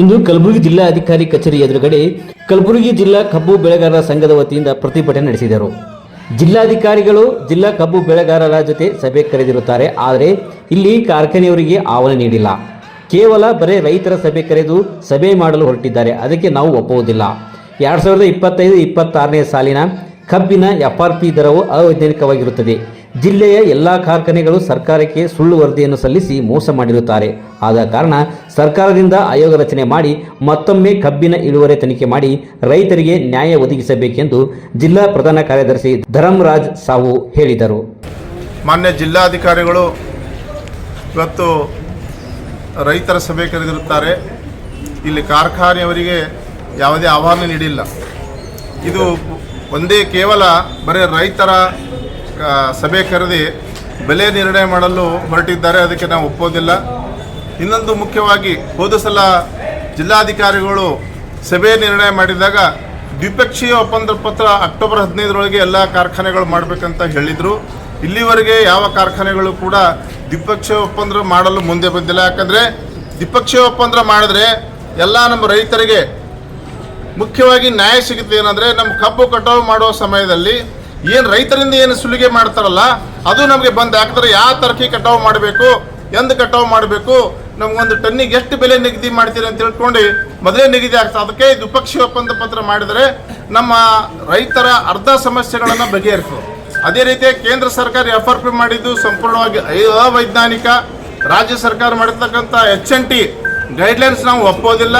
ಇಂದು ಕಲಬುರಗಿ ಜಿಲ್ಲಾಧಿಕಾರಿ ಕಚೇರಿ ಎದುರುಗಡೆ ಕಲಬುರಗಿ ಜಿಲ್ಲಾ ಕಬ್ಬು ಬೆಳೆಗಾರರ ಸಂಘದ ವತಿಯಿಂದ ಪ್ರತಿಭಟನೆ ನಡೆಸಿದರು. ಜಿಲ್ಲಾಧಿಕಾರಿಗಳು ಜಿಲ್ಲಾ ಕಬ್ಬು ಬೆಳೆಗಾರರ ಜೊತೆ ಸಭೆ ಕರೆದಿರುತ್ತಾರೆ, ಆದರೆ ಇಲ್ಲಿ ಕಾರ್ಖಾನೆಯವರಿಗೆ ಆಹ್ವಾನ ನೀಡಿಲ್ಲ. ಕೇವಲ ಬರೇ ರೈತರ ಸಭೆ ಕರೆದು ಸಭೆ ಮಾಡಲು ಹೊರಟಿದ್ದಾರೆ, ಅದಕ್ಕೆ ನಾವು ಒಪ್ಪುವುದಿಲ್ಲ. ಎರಡು ಸಾವಿರದ ಇಪ್ಪತ್ತೈದು ಇಪ್ಪತ್ತಾರನೇ ಸಾಲಿನ ಕಬ್ಬಿನ ಎಫ್ ಆರ್ ಪಿ ದರವು ಅವೈಜ್ಞಾನಿಕವಾಗಿರುತ್ತದೆ. ಜಿಲ್ಲೆಯ ಎಲ್ಲ ಕಾರ್ಖಾನೆಗಳು ಸರ್ಕಾರಕ್ಕೆ ಸುಳ್ಳು ವರದಿಯನ್ನು ಸಲ್ಲಿಸಿ ಮೋಸ ಮಾಡಿರುತ್ತಾರೆ. ಆದ ಕಾರಣ ಸರ್ಕಾರದಿಂದ ಆಯೋಗ ರಚನೆ ಮಾಡಿ ಮತ್ತೊಮ್ಮೆ ಕಬ್ಬಿನ ಇಳುವರಿ ತನಿಖೆ ಮಾಡಿ ರೈತರಿಗೆ ನ್ಯಾಯ ಒದಗಿಸಬೇಕೆಂದು ಜಿಲ್ಲಾ ಪ್ರಧಾನ ಕಾರ್ಯದರ್ಶಿ ಧರಂರಾಜ್ ಸಾವು ಹೇಳಿದರು. ಮಾನ್ಯ ಜಿಲ್ಲಾಧಿಕಾರಿಗಳು ಇವತ್ತು ರೈತರ ಸಭೆ ಕರೆದಿರುತ್ತಾರೆ. ಇಲ್ಲಿ ಕಾರ್ಖಾನೆಯವರಿಗೆ ಯಾವುದೇ ಆಹ್ವಾನ ನೀಡಿಲ್ಲ. ಇದು ಒಂದೇ ಕೇವಲ ಬರೀ ರೈತರ ಸಭೆ ಕರೆದಿ ಬೆಲೆ ನಿರ್ಣಯ ಮಾಡಲು ಹೊರಟಿದ್ದಾರೆ, ಅದಕ್ಕೆ ನಾವು ಒಪ್ಪೋದಿಲ್ಲ. ಇನ್ನೊಂದು ಮುಖ್ಯವಾಗಿ, ಹೋದ ಸಲ ಜಿಲ್ಲಾಧಿಕಾರಿಗಳು ಸಭೆ ನಿರ್ಣಯ ಮಾಡಿದಾಗ ದ್ವಿಪಕ್ಷೀಯ ಒಪ್ಪಂದ ಪತ್ರ ಅಕ್ಟೋಬರ್ ಹದಿನೈದರೊಳಗೆ ಎಲ್ಲ ಕಾರ್ಖಾನೆಗಳು ಮಾಡಬೇಕಂತ ಹೇಳಿದರು. ಇಲ್ಲಿವರೆಗೆ ಯಾವ ಕಾರ್ಖಾನೆಗಳು ಕೂಡ ದ್ವಿಪಕ್ಷೀಯ ಒಪ್ಪಂದ ಮಾಡಲು ಮುಂದೆ ಬಂದಿಲ್ಲ. ಯಾಕಂದರೆ ದ್ವಿಪಕ್ಷೀಯ ಒಪ್ಪಂದ ಮಾಡಿದ್ರೆ ಎಲ್ಲ ನಮ್ಮ ರೈತರಿಗೆ ಮುಖ್ಯವಾಗಿ ನ್ಯಾಯ ಸಿಗುತ್ತೆ. ಏನಂದರೆ, ನಮ್ಮ ಕಬ್ಬು ಕಟಾವು ಮಾಡುವ ಸಮಯದಲ್ಲಿ ಏನು ರೈತರಿಂದ ಏನು ಸುಲಿಗೆ ಮಾಡ್ತಾರಲ್ಲ, ಅದು ನಮಗೆ ಬಂದು ಯಾಕಂದ್ರೆ ಯಾವ ತರಕಿ ಕಟಾವು ಮಾಡಬೇಕು, ಎಂದು ಕಟಾವು ಮಾಡಬೇಕು ನಮ್ಗೊಂದು ಟನ್ನಿಗೆ ಎಷ್ಟು ಬೆಲೆ ನಿಗದಿ ಮಾಡ್ತೀರಿ ಅಂತ ತಿಳ್ಕೊಂಡು ಮೊದಲೇ ನಿಗದಿ ಆಗ್ತದೆ ಅದಕ್ಕೆ ದ್ವಿಪಕ್ಷೀಯ ಒಪ್ಪಂದ ಪತ್ರ ಮಾಡಿದರೆ ನಮ್ಮ ರೈತರ ಅರ್ಧ ಸಮಸ್ಯೆಗಳನ್ನು ಬಗೆಹರಿಸ್ತದೆ ಅದೇ ರೀತಿ ಕೇಂದ್ರ ಸರ್ಕಾರ ಎಫ್ ಆರ್ ಪಿ ಮಾಡಿದ್ದು ಸಂಪೂರ್ಣವಾಗಿ ಅವೈಜ್ಞಾನಿಕ. ರಾಜ್ಯ ಸರ್ಕಾರ ಮಾಡಿರ್ತಕ್ಕಂಥ ಎಚ್ ಎನ್ ಟಿ ಗೈಡ್ಲೈನ್ಸ್ ನಾವು ಒಪ್ಪೋದಿಲ್ಲ.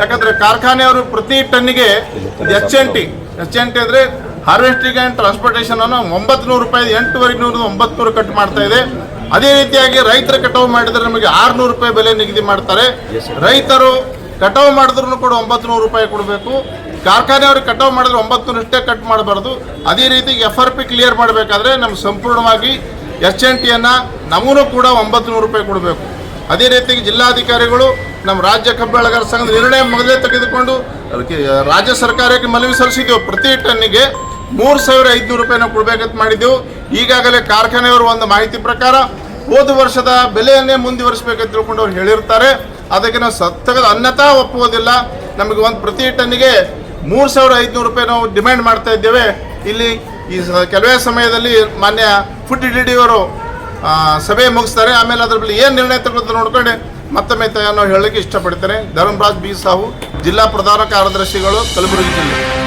ಯಾಕಂದ್ರೆ ಕಾರ್ಖಾನೆಯವರು ಪ್ರತಿ ಟನ್ನಿಗೆ H N T H N T ಅಂದ್ರೆ ಹಾರ್ವೆಸ್ಟಿಂಗ್ ಆ್ಯಂಡ್ ಟ್ರಾನ್ಸ್ಪೋರ್ಟೇಷನ್ ಅನ್ನು ಒಂಬತ್ತು ನೂರು ರೂಪಾಯಿ ಎಂಟುವರೆಗೆ ನೂರು ಒಂಬತ್ತು ನೂರು ಕಟ್ ಮಾಡ್ತಾ ಇದೆ. ಅದೇ ರೀತಿಯಾಗಿ ರೈತರ ಕಟಾವು ಮಾಡಿದರೆ ನಮಗೆ ಆರುನೂರು ರೂಪಾಯಿ ಬೆಲೆ ನಿಗದಿ ಮಾಡ್ತಾರೆ. ರೈತರು ಕಟಾವು ಮಾಡಿದ್ರು ಕೂಡ ಒಂಬತ್ತು ನೂರು ರೂಪಾಯಿ ಕೊಡಬೇಕು. ಕಾರ್ಖಾನೆಯವ್ರಿಗೆ ಕಟಾವು ಮಾಡಿದ್ರೆ ಒಂಬತ್ತು ನೂರು ಅಷ್ಟೇ ಕಟ್ ಮಾಡಬಾರ್ದು. ಅದೇ ರೀತಿ ಎಫ್ ಆರ್ ಪಿ ಕ್ಲಿಯರ್ ಮಾಡಬೇಕಾದ್ರೆ ನಮ್ಗೆ ಸಂಪೂರ್ಣವಾಗಿ ಎಸ್ ಎನ್ ಟಿಯನ್ನು ನಮಗೂ ಕೂಡ ಒಂಬತ್ತು ನೂರು ರೂಪಾಯಿ ಕೊಡಬೇಕು. ಅದೇ ರೀತಿ ಜಿಲ್ಲಾಧಿಕಾರಿಗಳು ನಮ್ಮ ರಾಜ್ಯ ಕಬ್ಬು ಸಂಘದ ನಿರ್ಣಯ ಮೊದಲೇ ತೆಗೆದುಕೊಂಡು ಅದಕ್ಕೆ ರಾಜ್ಯ ಸರ್ಕಾರಕ್ಕೆ ಮನವಿ ಸಲ್ಲಿಸಿದ್ದೆವು. ಪ್ರತಿ ಟನ್ನಿಗೆ ಮೂರು ಸಾವಿರ ಐದುನೂರು ರೂಪಾಯಿನ ಕೊಡಬೇಕಂತ ಮಾಡಿದ್ದೆವು. ಈಗಾಗಲೇ ಕಾರ್ಖಾನೆಯವರು ಒಂದು ಮಾಹಿತಿ ಪ್ರಕಾರ ಹೋದ ವರ್ಷದ ಬೆಲೆಯನ್ನೇ ಮುಂದುವರಿಸಬೇಕಂತ ತಿಳ್ಕೊಂಡು ಅವ್ರು ಹೇಳಿರ್ತಾರೆ. ಅದಕ್ಕೆ ನಾವು ಸತ್ತಗದ ಅನ್ಯತಾ ಒಪ್ಪುವುದಿಲ್ಲ. ನಮಗೆ ಒಂದು ಪ್ರತಿ ಟನ್ನಿಗೆ ಮೂರು ಸಾವಿರ ಐದುನೂರು ರೂಪಾಯಿ ನಾವು ಡಿಮ್ಯಾಂಡ್ ಮಾಡ್ತಾ ಇದ್ದೇವೆ. ಇಲ್ಲಿ ಈ ಕೆಲವೇ ಸಮಯದಲ್ಲಿ ಮಾನ್ಯ ಫುಡ್ ಡಿಡಿಯವರು ಸಭೆ ಮುಗಿಸ್ತಾರೆ. ಆಮೇಲೆ ಅದ್ರ ಮೇಲೆ ಏನು ನಿರ್ಣಯ ತಗೊಳ್ತಾರೆ ನೋಡ್ಕೊಂಡು. ಮತ್ತೊಮ್ಮೆ ತಯಾರು ಹೇಳಕ್ಕೆ ಹೇಳಲಿಕ್ಕೆ ಇಷ್ಟಪಡ್ತೇನೆ. ಧರ್ಮರಾಜ್ ಬಿ ಸಾಹು, ಜಿಲ್ಲಾ ಪ್ರಧಾನ ಕಾರ್ಯದರ್ಶಿಗಳು, ಕಲಬುರಗಿ ಜಿಲ್ಲೆ.